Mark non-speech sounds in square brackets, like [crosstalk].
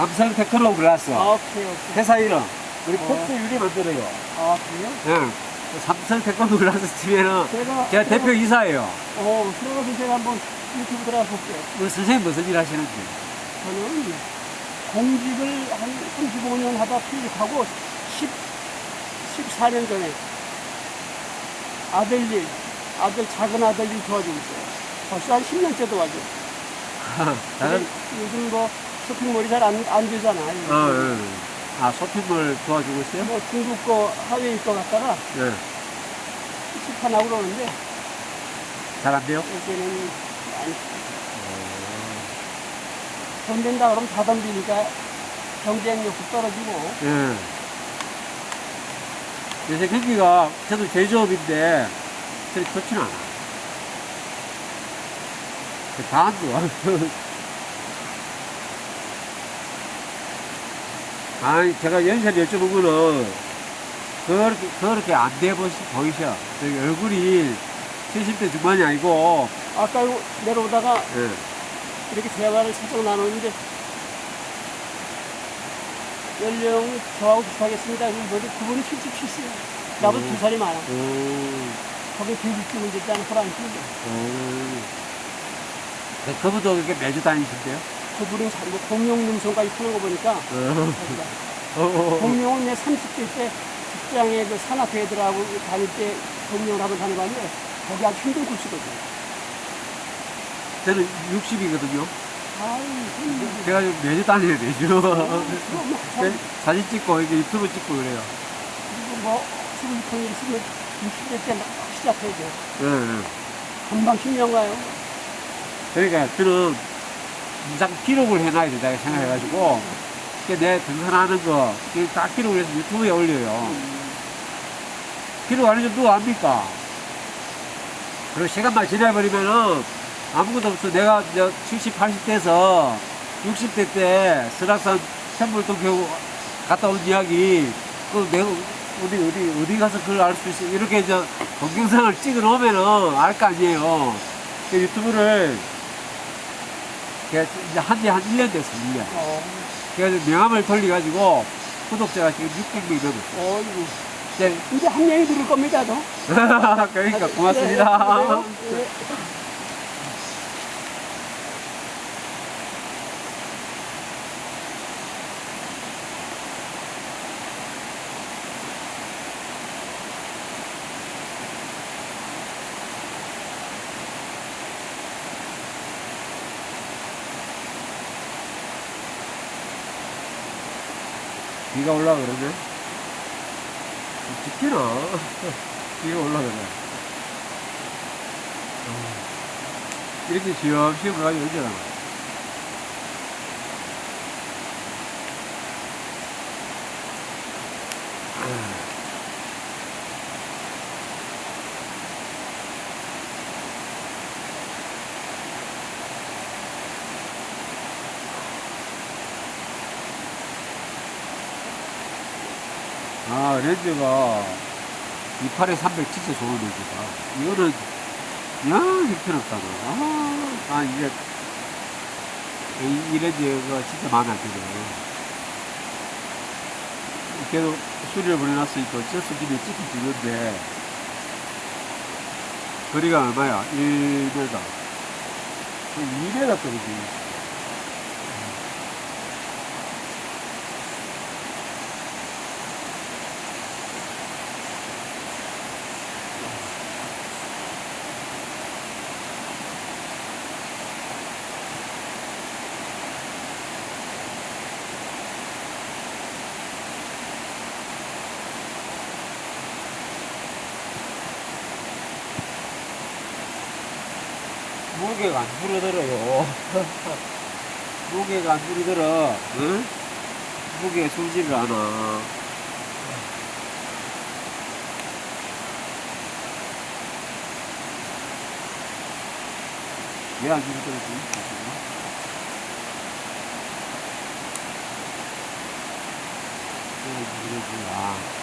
삼성 테크노 글라스. 아, 오케이, 오케이. 회사 이름. 우리 어. 폭스 유리 만들어요. 아, 그래요? 응. 삼성 테크노 글라스 집에는 제가, 제가 대표 이사예요. 어, 그래가지고 제가 한번 유튜브 들어가 볼게요. 우리 선생님 무슨 일 하시는지. 저는 공직을 한 35년 하다 퇴직하고 10, 14년 전에 아들 일, 아들, 작은 아들 일 도와주고 있어요. 벌써 한 10년째 도와줘. 다른, 요즘 뭐 쇼핑몰이 잘 안 안 되잖아. 어, 응. 아, 쇼핑몰 도와주고 있어요? 뭐 중국 거, 하웨이 거 갖다가 네. 시판하고 그러는데 잘 안 돼요? 요새는 많이 돈 된다 그러면 다 덤비니까 경쟁력도 떨어지고 예. 요새 경기가 저도 제조업인데 그리 좋지는 않아. 그 다안도 아 [laughs] 니, 제가 연세를 여쭤본 거는 그렇게, 그렇게 안 돼 보이셔. 저기 얼굴이 70대 중반이 아니고, 아까 내려오다가 예. 이렇게 대화를 살짝 나누는데 연령 저하고 비슷하겠습니다. 그런데 그분이 77세요. 나보다 음. 두 살이 많아. 음, 거기 비비기 문제 있잖아. 호랑이 끼고. 음. 네, 그분도 이렇게 매주 다니신대요? 잘, 뭐 공룡 능선까지 타는 거 보니까 [laughs] 어, 자기가 어, 어. 공룡은 내 30대 때 직장에 그 산악회들하고 다닐 때 공룡을 한번 다녀봤는데 거기 아주 힘든 곳이거든. 저는 60이거든요. 아유, 힘들어. 제가 좀 매주 다녀요, 매주. 그럼 네, 사진 찍고, 이렇게 유튜브 찍고 그래요. 그리고 뭐, 수분 통일 있으면 60대 때 막 시작해야 돼. 예, 예. 금방 10년 가요. 그러니까 저는 인상 기록을 해놔야 된다 생각해가지고, 내 등산하는 거, 이렇게 딱 기록을 해서 유튜브에 올려요. 기록 안 해주면 누가 압니까? 그리고 시간만 지나버리면은 아무것도 없어. 내가 이제 70, 80대에서 60대 때 설악산 겨우 갔다 온 이야기, 그 내가 어디, 어디, 어디 가서 그걸 알 수 있어. 이렇게 저 동영상을 찍어 놓으면은 알 거 아니에요. 그 유튜브를 이제 한지 한 1년 됐어, 1년. 어, 그래서 명함을 돌려가지고 구독자가 지금 600명이 넘었어. 어이구. 네. 이제 한 명이 들을 겁니다, 너. [laughs] 그러니까 고맙습니다. 네, 네, 네. [laughs] 비가 올라 그러네. 지키나? 비가 올라 그래. 어. 이렇게 시험시험 가가지고 언제나. 아, 렌즈가 28에 300 진짜 좋은 렌즈다. 이거는, 야, 형편없다, 너. 아, 아, 이제, 이, 이 렌즈가 진짜 마음에 안 드네. 그래도 수리를 보내놨으니까 어쩔 수 없이 찍히 주는데, 거리가 얼마야? 1m. 2m 떨어지 무게가 안 줄어들어요. [laughs] 무게가 안 줄어들어. 응? 무게 숨지를 않아. 왜 안 줄어들지? 왜안 줄어들지? 아.